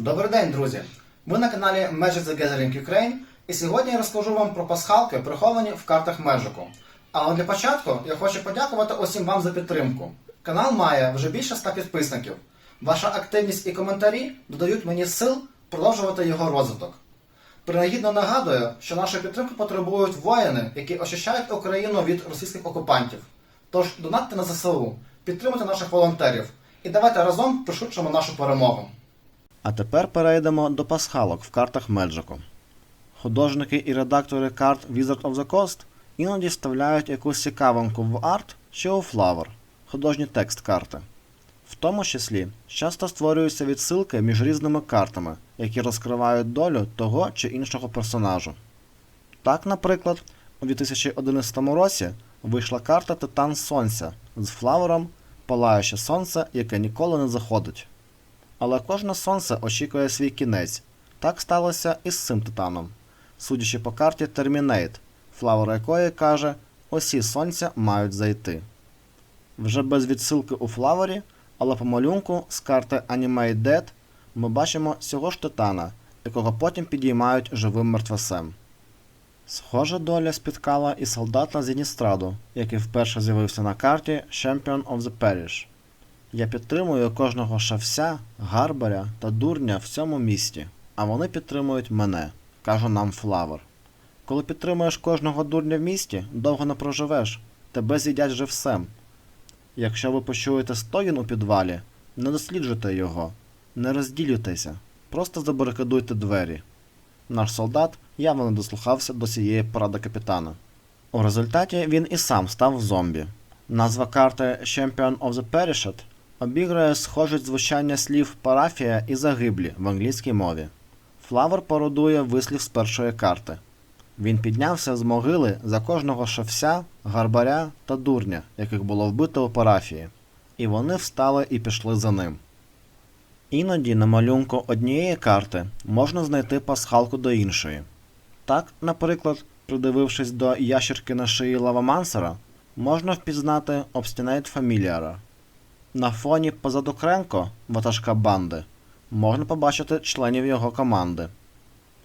Добрий день, друзі! Ви на каналі Magic the Gathering Ukraine, і сьогодні я розкажу вам про пасхалки, приховані в картах Magic. Але для початку я хочу подякувати усім вам за підтримку. Канал має вже більше 100 підписників. Ваша активність і коментарі додають мені сил продовжувати його розвиток. Принагідно нагадую, що нашу підтримку потребують воїни, які очищають Україну від російських окупантів. Тож донатьте на ЗСУ, підтримуйте наших волонтерів і давайте разом пришвидшимо нашу перемогу. А тепер перейдемо до пасхалок в картах Меджику. Художники і редактори карт Wizard of the Coast іноді вставляють якусь цікавинку в арт чи у Flower, художній текст карти. В тому числі часто створюються відсилки між різними картами, які розкривають долю того чи іншого персонажу. Так, наприклад, у 2011 році вийшла карта Титан Сонця з флавером Палаюче сонце, яке ніколи не заходить. Але кожне сонце очікує свій кінець. Так сталося і з цим титаном. Судячи по карті Terminate, флавер якої каже, усі сонця мають зайти. Вже без відсилки у флавері, але по малюнку з карти Animate Dead ми бачимо цього ж титана, якого потім підіймають живим мертвецем. Схожа доля спіткала і солдата Зіністраду, який вперше з'явився на карті Champion of the Parish. Я підтримую кожного шався, гарбаря та дурня в цьому місті, а вони підтримують мене, каже нам Флавер. Коли підтримуєш кожного дурня в місті, довго не проживеш, тебе з'їдять живцем. Якщо ви почуєте стогін у підвалі, не досліджуйте його, не розділюйтеся, просто забарикадуйте двері. Наш солдат явно не дослухався до цієї поради капітана. У результаті він і сам став зомбі. Назва карти Champion of the Perished обігрує схожість звучання слів парафія і загиблі в англійській мові. Флавер пародує вислів з першої карти. Він піднявся з могили за кожного шовся, гарбаря та дурня, яких було вбито у парафії, і вони встали і пішли за ним. Іноді на малюнку однієї карти можна знайти пасхалку до іншої. Так, наприклад, придивившись до ящерки на шиї лавамансера, можна впізнати Obstinate Familiar. На фоні позаду Кренко, ватажка банди, можна побачити членів його команди.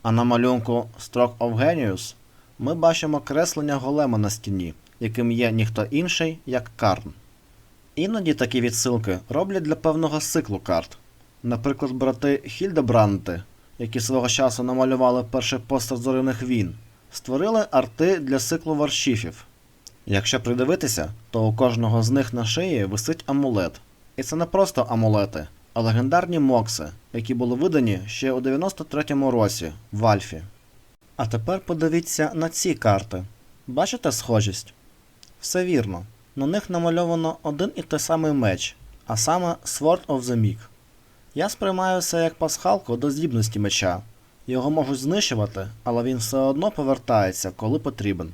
А на малюнку Stroke of Genius ми бачимо креслення голема на стіні, яким є ніхто інший, як Карн. Іноді такі відсилки роблять для певного циклу карт. Наприклад, брати Хільдебранти, які свого часу намалювали перший постер зоряних війн, створили арти для циклу варшіфів. Якщо придивитися, то у кожного з них на шиї висить амулет. І це не просто амулети, а легендарні мокси, які були видані ще у 93-му році в Альфі. А тепер подивіться на ці карти. Бачите схожість? Все вірно. На них намальовано один і той самий меч, а саме Sword of the Meek. Я сприймаю це як пасхалку до здібності меча. Його можуть знищувати, але він все одно повертається, коли потрібен.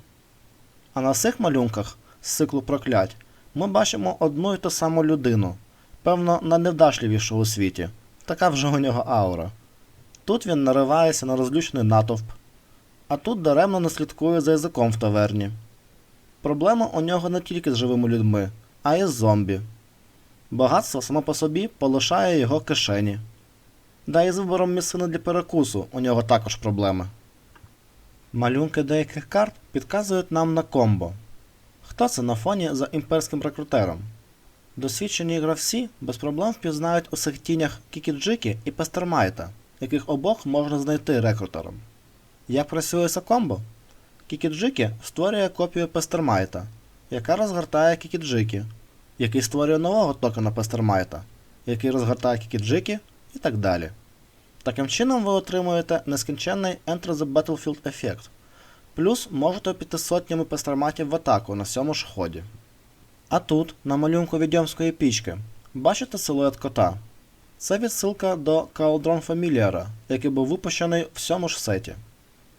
А на цих малюнках з циклу проклять ми бачимо одну і ту саму людину, певно, найневдашливішу у світі. Така вже у нього аура. Тут він наривається на розлючений натовп, а тут даремно не слідкує за язиком в таверні. Проблема у нього не тільки з живими людьми, а й з зомбі. Багатство само по собі полишає його кишені. Да і з вибором місцини для перекусу у нього також проблеми. Малюнки деяких карт підказують нам на комбо. Хто це на фоні за імперським рекрутером? Досвідчені гравці без проблем впізнають у тінях Кікіджики і Пестермайта, яких обох можна знайти рекрутером. Як працює це комбо? Кікіджики створює копію Пестермайта, яка розгортає Кікіджики, який створює нового токена Пестермайта, який розгортає Кікіджики і так далі. Таким чином ви отримуєте нескінченний Enter the Battlefield ефект. Плюс можете піти сотнями пестерматів в атаку на сьому ж ході. А тут, на малюнку відьомської пічки, бачите силует кота. Це відсилка до Cauldron Familiar, який був випущений в цьому ж сеті.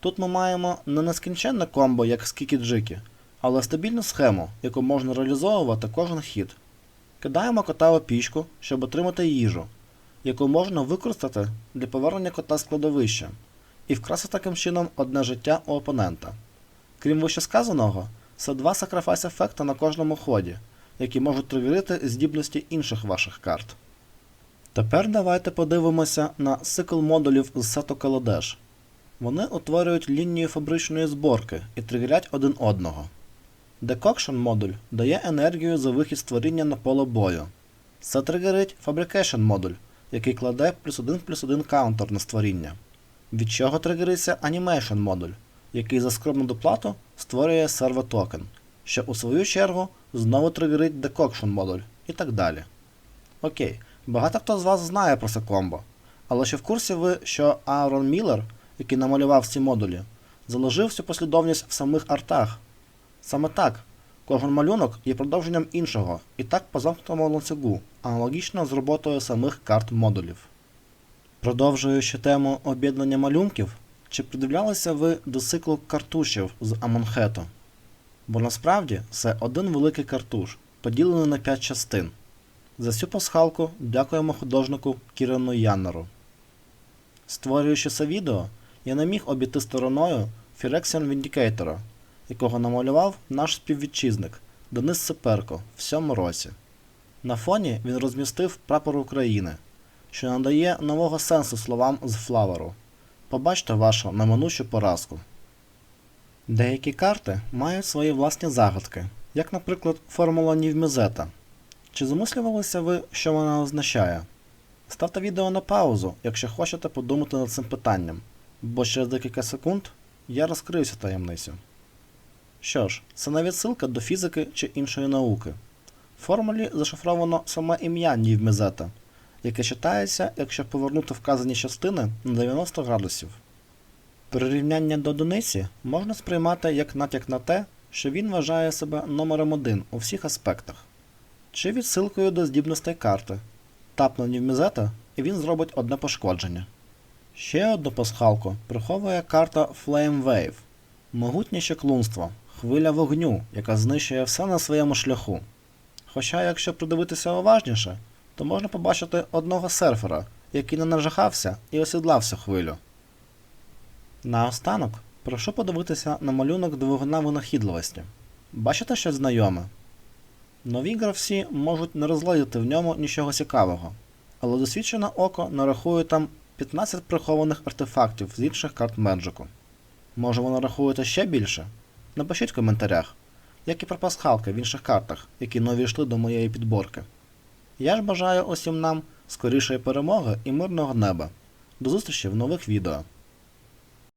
Тут ми маємо не нескінченне комбо, як з Кікіджики, але стабільну схему, яку можна реалізовувати кожен хід. Кидаємо кота у пічку, щоб отримати їжу, яку можна використати для повернення кота з кладовища, і вкрасти таким чином одне життя у опонента. Крім вищесказаного, це два сакрафайс ефекта на кожному ході, які можуть тригерити здібності інших ваших карт. Тепер давайте подивимося на цикл модулів з сету Kaladesh. Вони утворюють лінію фабричної зборки і тригерять один одного. Decoction модуль дає енергію за вихід створіння на поле бою. Це тригерить Fabrication модуль, який кладе плюс 1 плюс 1 каунтер на створіння. Від чого тригериться Animation модуль, який за скромну доплату створює серво токен, що у свою чергу знову тригерить Decoction модуль і так далі. Окей, багато хто з вас знає про це комбо, але чи в курсі ви, що Аарон Міллер, який намалював ці модулі, заложив всю послідовність в самих артах? Саме так, кожен малюнок є продовженням іншого, і так по замкнутому ланцюгу, аналогічно з роботою самих карт модулів. Продовжуючи тему об'єднання малюнків, чи придивлялися ви до циклу картушів з Амонхету? Бо насправді це один великий картуш, поділений на 5 частин. За цю пасхалку дякуємо художнику Кірену Яннеру. Створюючи це відео, я не міг обійти стороною Phyrexian Vindicator, якого намалював наш співвітчизник Денис Сиперко в цьому році. На фоні він розмістив прапор України, що надає нового сенсу словам з флаверу. Побачте вашу неминучу поразку. Деякі карти мають свої власні загадки, як, наприклад, формула Нівмізета. Чи замислювалися ви, що вона означає? Ставте відео на паузу, якщо хочете подумати над цим питанням, бо через декілька секунд я розкрию цю таємницю. Що ж, це не відсилка до фізики чи іншої науки. В формулі зашифровано саме ім'я Нівмізета, яке читається, якщо повернути вказані частини на 90 градусів. Прирівняння до одиниці можна сприймати як натяк на те, що він вважає себе номером один у всіх аспектах, чи відсилкою до здібностей карти. Тапне Нівмізета, і він зробить одне пошкодження. Ще одну пасхалку приховує карта Flame Wave могутнє чеклунство, хвиля вогню, яка знищує все на своєму шляху. Хоча, якщо придивитися уважніше, то можна побачити одного серфера, який не нажахався і осідлав цю хвилю. Наостанок, прошу подивитися на малюнок двигуна винахідливості. Бачите щось знайоме? Нові гравці можуть не розглядіти в ньому нічого цікавого, але досвідчене око нарахує там 15 прихованих артефактів з інших карт Меджику. Може ви нарахуєте ще більше? Напишіть в коментарях, як і про пасхалки в інших картах, які нові йшли до моєї підборки. Я ж бажаю усім нам скорішої перемоги і мирного неба. До зустрічі в нових відео.